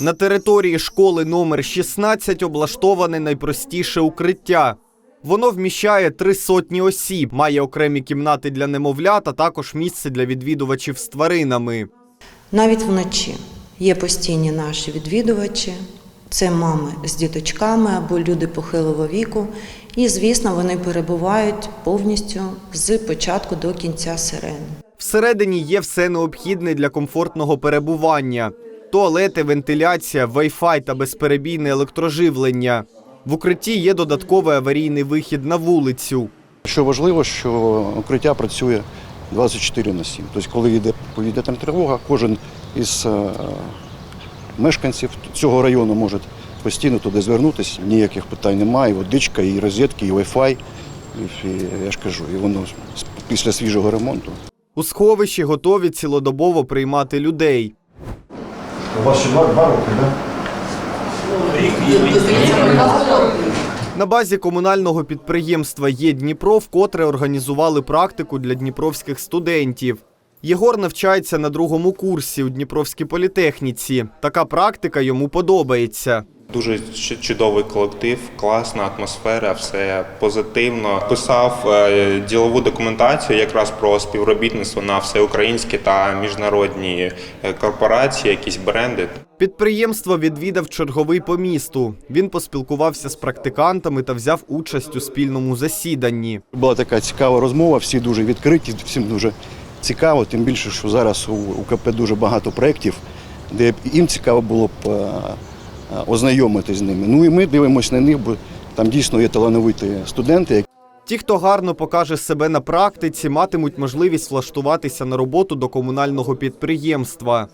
На території школи номер 16 облаштоване найпростіше укриття. Воно вміщає три сотні осіб, має окремі кімнати для немовлят, а також місце для відвідувачів з тваринами. Навіть вночі є постійні наші відвідувачі, це мами з діточками або люди похилого віку. І, звісно, вони перебувають повністю з початку до кінця сирени. Всередині є все необхідне для комфортного перебування: туалети, вентиляція, Wi-Fi та безперебійне електроживлення. В укритті є додатковий аварійний вихід на вулицю. Що важливо, що укриття працює 24 на 7. Тобто, коли йде повітряна тривога, кожен із е, мешканців цього району може постійно туди звернутися, ніяких питань немає, і водичка, і розетки, і. І, і, я ж кажу, і воно після свіжого ремонту. У сховищі готові цілодобово приймати людей. У вас ще два, два роки, так? На базі комунального підприємства «Є Дніпро» вкотре організували практику для дніпровських студентів. Єгор навчається на другому курсі у Дніпровській політехніці. Така практика йому подобається. Дуже чудовий колектив, класна атмосфера, все позитивно. Писав е, ділову документацію якраз про співробітництво на всеукраїнські та міжнародні е, корпорації, якісь бренди. Підприємство відвідав черговий по місту. Він поспілкувався з практикантами та взяв участь у спільному засіданні. Була така цікава розмова, всі дуже відкриті, всім дуже цікаво, тим більше, що зараз у УКП дуже багато проєктів, де їм цікаво було б е, ознайомитись з ними. Ну і ми дивимося на них, бо там дійсно є талановиті студенти, Ті, хто гарно покаже себе на практиці, матимуть можливість влаштуватися на роботу до комунального підприємства.